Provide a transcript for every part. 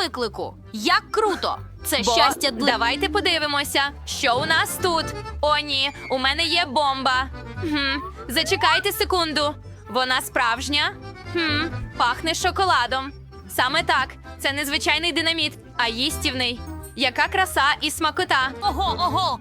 виклику. Як круто! Це Бо щастя для давайте подивимося, що у нас тут. О, ні, у мене є бомба. Хм, зачекайте секунду. Вона справжня. Хм, пахне шоколадом. Саме так, це не звичайний динаміт, а їстівний. Яка краса і смакота. Ого, ого!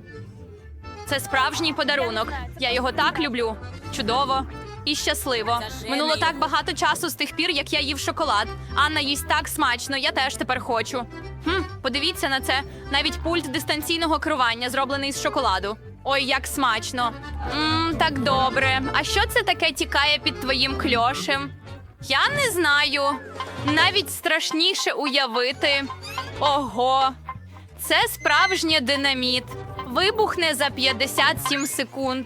Це справжній подарунок. Я його так люблю. Чудово і щасливо. Минуло так багато часу з тих пір, як я їв шоколад. Анна їсть так смачно, я теж тепер хочу. Хм, подивіться на це. Навіть пульт дистанційного керування зроблений з шоколаду. Ой, як смачно. Мм, так добре. А що це таке тікає під твоїм кльошем? Я не знаю. Навіть страшніше уявити. Ого, це справжнє динаміт. Вибухне за 57 секунд.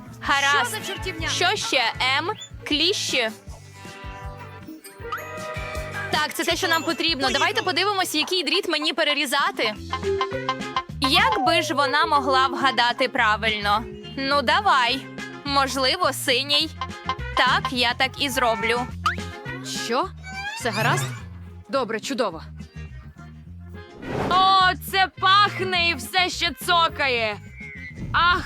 Гаразд. чортівня? Що ще? М? Кліщі. Так, це те, що нам потрібно. Давайте подивимося, який дріт мені перерізати. Як би ж вона могла вгадати правильно? Ну, давай. Можливо, синій. Так, я так і зроблю. Що? Все гаразд? Добре, чудово. О, це пахне і все ще цокає. Ах,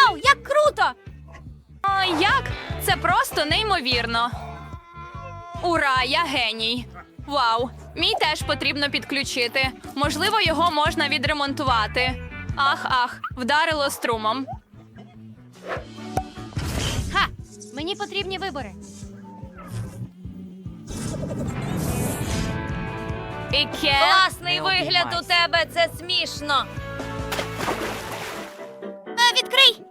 круто! О, як? Це просто неймовірно. Ура, я геній. Вау, мій теж потрібно підключити. Можливо, його можна відремонтувати. Ах, ах, вдарило струмом. Ха! Мені потрібні вибори. Іке. Класний вигляд у тебе, це смішно. Е, відкрий!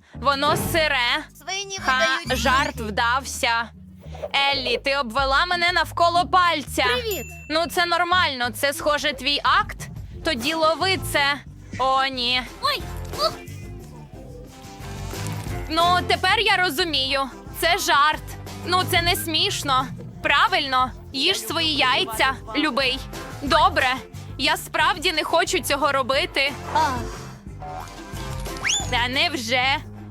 Воно сире. Свині Ха, видають. жарт вдався. Еллі, ти обвела мене навколо пальця. Привіт! Ну, це нормально, це схоже твій акт. Тоді лови це. О, ні. Ой! Ух! Ну, тепер я розумію. Це жарт. Ну, це не смішно. Правильно, їж свої яйця, любий. Добре. Я справді не хочу цього робити. А, Та невже?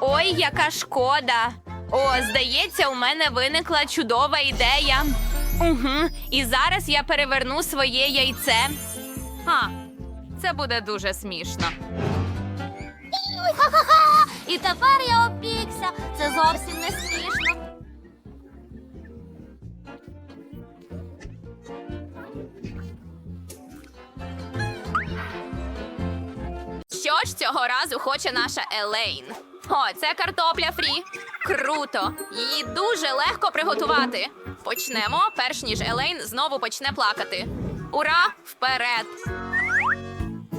Ой, яка шкода. О, здається, у мене виникла чудова ідея. Угу. І зараз я переверну своє яйце. А, це буде дуже смішно. ха-ха-ха! І тепер я опікся. Це зовсім не смішно. Що ж цього разу хоче наша Елейн? О, це картопля фрі. Круто! Її дуже легко приготувати. Почнемо, перш ніж Елейн знову почне плакати. Ура! Вперед!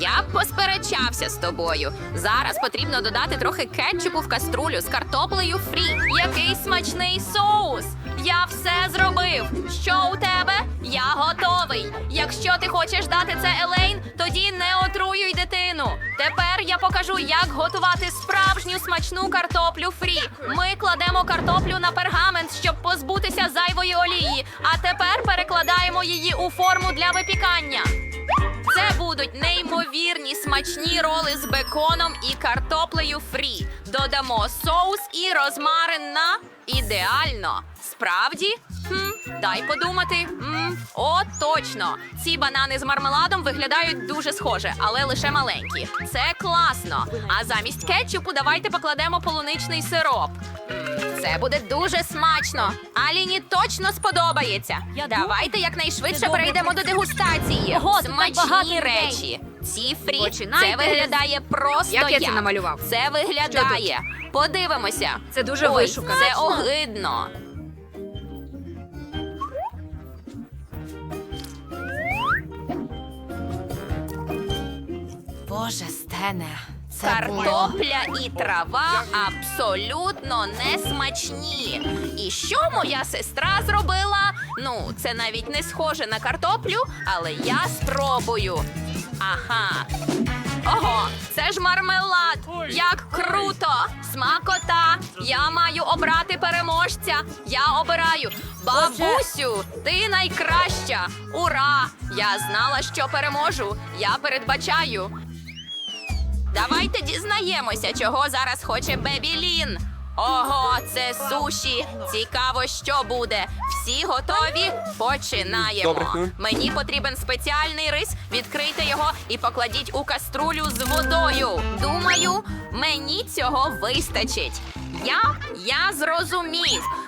Я б посперечався з тобою. Зараз потрібно додати трохи кетчупу в каструлю з картоплею фрі. Який смачний соус! Я все зробив. Що у тебе? Я готовий. Якщо ти хочеш дати це Елейн, тоді не отруюй дитину. Тепер я покажу, як готувати справжню смачну картоплю фрі. Ми кладемо картоплю на пергамент, щоб позбутися зайвої олії. А тепер перекладаємо її у форму для випікання. Це будуть неймовірні смачні роли з беконом і картоплею фрі. Додамо соус і розмарин на ідеально. Справді? Хм, дай подумати. М, о, точно. Ці банани з мармеладом виглядають дуже схоже, але лише маленькі. Це класно. А замість кетчупу давайте покладемо полуничний сироп. М, Це буде дуже смачно. Аліні точно сподобається. Давайте якнайшвидше перейдемо до дегустації. Ого, тут так багато Смачні речі. Ці фрі Починайте це виглядає просто Як я це намалював? Це виглядає. Подивимося. Це дуже Ой, вишукано. Це огидно. Боже, Стене, Картопля і трава абсолютно не смачні. І що моя сестра зробила? Ну, це навіть не схоже на картоплю, але я спробую. Ага. Ого, це ж мармелад! Як круто! Смакота! Я маю обрати переможця. Я обираю. Бабусю, ти найкраща! Ура! Я знала, що переможу. Я передбачаю. Давайте дізнаємося, чого зараз хоче Бебі Лін. Ого, це суші. Цікаво, що буде. Всі готові? Починаємо. Добре. Мені потрібен спеціальний рис. Відкрийте його і покладіть у каструлю з водою. Думаю, мені цього вистачить. Я, я зрозумів.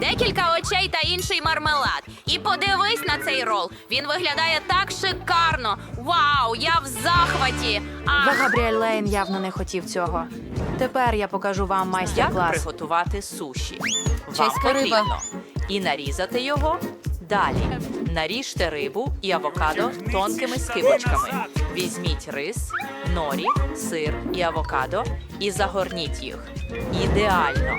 Декілька очей та інший мармелад. І подивись на цей рол. Він виглядає так шикарно. Вау, я в захваті. Ах, Габріель Лейн явно не хотів цього. Тепер я покажу вам Як майстер-клас. приготувати суші? Вам Чеська риба. потрібно і нарізати його. Далі наріжте рибу і авокадо тонкими скибочками. Візьміть рис, норі, сир і авокадо і загорніть їх. Ідеально.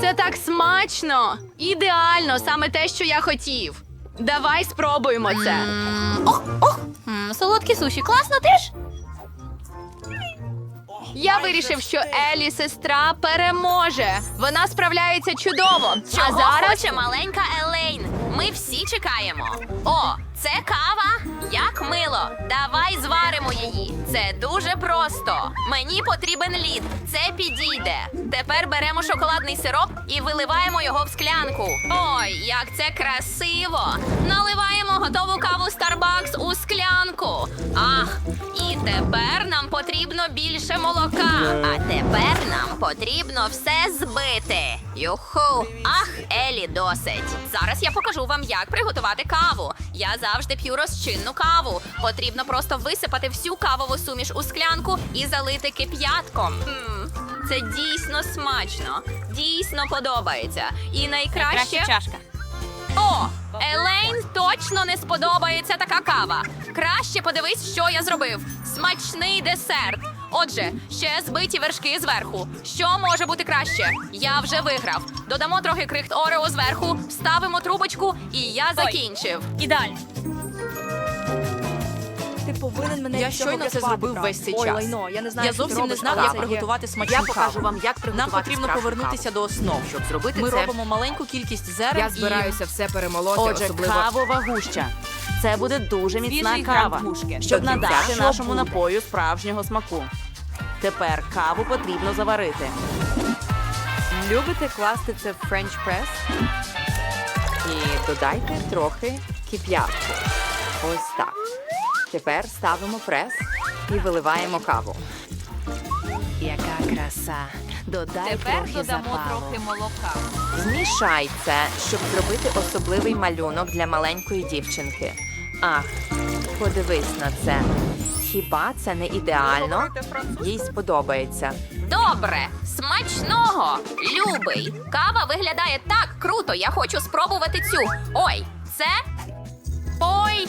Це так смачно! Ідеально, саме те, що я хотів. Давай спробуємо це. Солодкі суші, класно теж? Я вирішив, що Елі сестра переможе. Вона справляється чудово. Чого а зараз хоче маленька Елейн? Ми всі чекаємо. О, це кава? Як мило. Давай зваримо її. Це дуже просто. Мені потрібен лід. Це підійде. Тепер беремо шоколадний сироп і виливаємо його в склянку. Ой, як це красиво! Наливаємо готову каву Starbucks у склянку. Ах, і тепер нам потрібно більше молока. А тепер нам потрібно все збити. Юху, ах, Елі, досить. Зараз я покажу вам, як приготувати каву. Я завжди п'ю розчинну каву. Потрібно просто висипати всю кавову суміш у склянку і залити кип'ятком. М, Це дійсно смачно, дійсно подобається. І найкраще чашка. о, Елейн точно не сподобається така кава. Краще подивись, що я зробив. Смачний десерт. Отже, ще збиті вершки зверху. Що може бути краще? Я вже виграв. Додамо трохи крихт Орео зверху, вставимо трубочку, і я закінчив. Ідеально. Ти повинен мене Я щойно це зробив весь цей час. я не знаю, Я зовсім не знав, як приготувати смачну Я покажу вам, як приготувати Нам потрібно повернутися до основ. Щоб зробити Ми робимо маленьку кількість зерен я збираюся все перемолоти, Отже, кавова гуща. Це буде дуже міцна кава, щоб надати нашому напою справжнього смаку. Тепер каву потрібно заварити. любите класти це в френч прес? І додайте трохи кип'ятку. Ось так. Тепер ставимо прес і виливаємо каву. Яка краса. Додай Тепер трохи додамо запалу. трохи молока. Змішай це, щоб зробити особливий малюнок для маленької дівчинки. Ах, подивись на це. Хіба це не ідеально? Їй сподобається. Добре, смачного, любий. Кава виглядає так круто. Я хочу спробувати цю. Ой, це. Ой,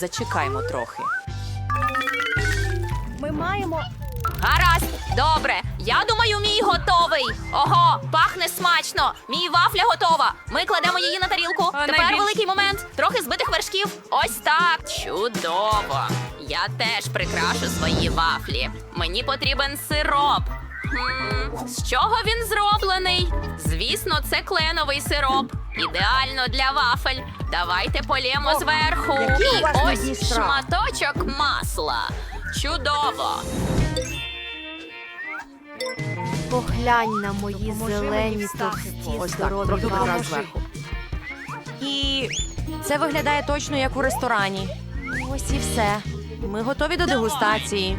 зачекаймо трохи. Ми маємо. Гаразд, добре. Я думаю, мій готовий. Ого, пахне смачно. Мій вафля готова. Ми кладемо її на тарілку. Тепер найбільш- великий момент. Трохи збитих вершків. Ось так. Чудово. Я теж прикрашу свої вафлі. Мені потрібен сироп. Хм, з чого він зроблений? Звісно, це кленовий сироп. Ідеально для вафель. Давайте полємо зверху. І ось шматочок масла. Чудово. Поглянь на мої зелені товсті Ось так, здорові трохи вафлі. зверху. І це виглядає точно як у ресторані. Ось і все. Ми готові до дегустації.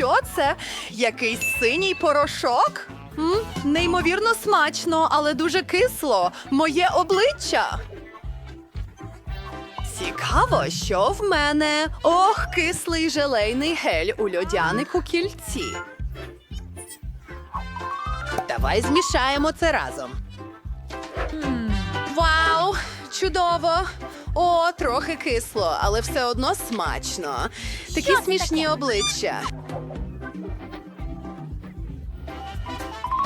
Що це? Якийсь синій порошок? М? Неймовірно смачно, але дуже кисло. Моє обличчя. Цікаво, що в мене. Ох, кислий желейний гель у льодянику кільці. Давай змішаємо це разом. Вау! Чудово! О, трохи кисло, але все одно смачно. Такі смішні обличчя.